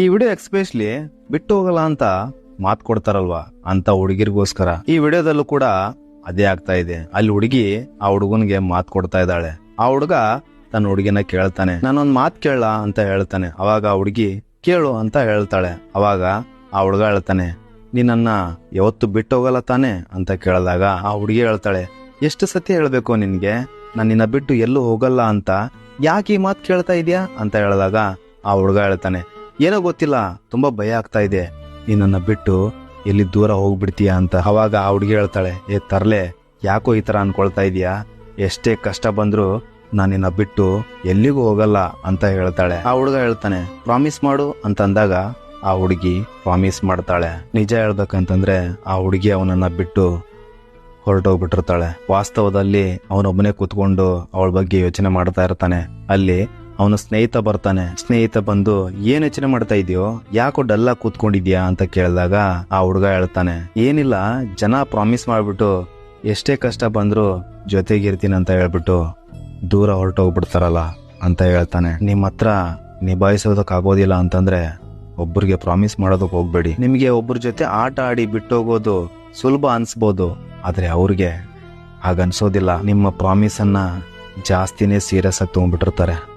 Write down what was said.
ಈ video especially ಬಿಟ್ಟು ಹೋಗಲ್ಲ ಅಂತ ಮಾತ್ ಕೊಡ್ತಾರಲ್ವಾ ಅಂತ ಹುಡುಗಿರ್ಗೋಸ್ಕರ. ಈ ವಿಡಿಯೋದಲ್ಲೂ ಕೂಡ ಅದೇ ಆಗ್ತಾ ಇದೆ. ಅಲ್ಲಿ ಹುಡುಗಿ ಆ ಹುಡುಗನ್ಗೆ ಮಾತ್ ಕೊಡ್ತಾ ಇದ್ದಾಳೆ. ಆ ಹುಡುಗ ತನ್ನ ಹುಡುಗಿನ ಕೇಳ್ತಾನೆ. ನಾನೊಂದ್ ಮಾತ್ ಕೇಳ ಅಂತ ಹೇಳ್ತಾನೆ. ಅವಾಗ ಆ ಹುಡುಗಿ, ಕೇಳು ಅಂತ ಹೇಳ್ತಾಳೆ. ಅವಾಗ ಆ ಹುಡುಗ ಹೇಳ್ತಾನೆ ನೀನನ್ನ ಯಾವತ್ತು ಬಿಟ್ಟು ಹೋಗಲ್ಲ ತಾನೆ? ಅಂತ ಕೇಳಿದಾಗ ಆ ಹುಡುಗಿ ಹೇಳ್ತಾಳೆ, ಎಷ್ಟು ಸತಿ ಹೇಳ್ಬೇಕು ನಿನ್ಗೆ? ನಾನು ನಿನ್ನ ಬಿಟ್ಟು ಎಲ್ಲೂ ಹೋಗಲ್ಲ ಅಂತ. ಯಾಕೆ ಈ ಮಾತು ಕೇಳ್ತಾ ಇದೀಯಾ? ಅಂತ ಹೇಳಿದಾಗ ಆ ಹುಡುಗ ಹೇಳ್ತಾನೆ ಏನೋ ಗೊತ್ತಿಲ್ಲ, ತುಂಬಾ ಭಯ ಆಗ್ತಾ ಇದೆ. ನಿನ್ನನ್ನ ಬಿಟ್ಟು ಎಲ್ಲಿ ದೂರ ಹೋಗ್ಬಿಡ್ತೀಯಾ ಅಂತ ಅವಾಗ ಆ ಹುಡುಗಿ ಹೇಳ್ತಾಳೆ, ಏ ತರ್ಲೆ, ಯಾಕೋ ಈ ಥರ ಅನ್ಕೊಳ್ತಾ ಇದೀಯಾ? ಎಷ್ಟೇ ಕಷ್ಟ ಬಂದರೂ ನಾನು ನಿನ್ನ ಬಿಟ್ಟು ಎಲ್ಲಿಗೂ ಹೋಗಲ್ಲ ಅಂತ ಹೇಳ್ತಾಳೆ. ಆ ಹುಡುಗ ಹೇಳ್ತಾನೆ, ಪ್ರಾಮಿಸ್ ಮಾಡು ಅಂತ ಅಂದಾಗ ಆ ಹುಡುಗಿ ಪ್ರಾಮಿಸ್ ಮಾಡ್ತಾಳೆ. ನಿಜ ಹೇಳ್ಬೇಕಂತಂದ್ರೆ ಆ ಹುಡುಗಿ ಅವನನ್ನ ಬಿಟ್ಟು ಹೊರಟೋಗ್ಬಿಟ್ಟಿರ್ತಾಳೆ. ವಾಸ್ತವದಲ್ಲಿ ಅವನೊಬ್ಬನೇ ಕೂತ್ಕೊಂಡು ಅವಳ ಬಗ್ಗೆ ಯೋಚನೆ ಮಾಡ್ತಾ ಇರ್ತಾನೆ. ಅಲ್ಲಿ ಅವನ ಸ್ನೇಹಿತ ಬರ್ತಾನೆ. ಸ್ನೇಹಿತ ಬಂದು, ಏನ್ ಯೋಚನೆ ಮಾಡ್ತಾ ಇದೆಯೋ? ಯಾಕೋ ಡಲ್ಲ ಕೂತ್ಕೊಂಡಿದ್ಯಾ? ಅಂತ ಕೇಳಿದಾಗ ಆ ಹುಡುಗ ಹೇಳ್ತಾನೆ, ಏನಿಲ್ಲ, ಜನ ಪ್ರಾಮಿಸ್ ಮಾಡ್ಬಿಟ್ಟು ಎಷ್ಟೇ ಕಷ್ಟ ಬಂದ್ರು ಜೊತೆಗಿರ್ತೀನಿ ಅಂತ ಹೇಳ್ಬಿಟ್ಟು ದೂರ ಹೊರಟೋಗ್ಬಿಡ್ತಾರಲ್ಲ ಅಂತ ಹೇಳ್ತಾನೆ. ನಿಮ್ಮ ಹತ್ರ ನಿಭಾಯಿಸೋದಕ್ಕಾಗೋದಿಲ್ಲ ಅಂತಂದ್ರೆ ಒಬ್ಬರಿಗೆ ಪ್ರಾಮಿಸ್ ಮಾಡೋದಕ್ಕೆ ಹೋಗ್ಬೇಡಿ. ನಿಮಗೆ ಒಬ್ಬರ ಜೊತೆ ಆಟ ಆಡಿ ಬಿಟ್ಟೋಗೋದು ಸುಲಭ ಅನ್ಸ್ಬೋದು. ಆದರೆ ಅವ್ರಿಗೆ ಹಾಗನ್ಸೋದಿಲ್ಲ. ನಿಮ್ಮ ಪ್ರಾಮಿಸನ್ನು ಜಾಸ್ತಿನೇ ಸೀರಿಯಸ್ ಆಗಿ ತಗೊಂಡ್ಬಿಟ್ಟಿರ್ತಾರೆ.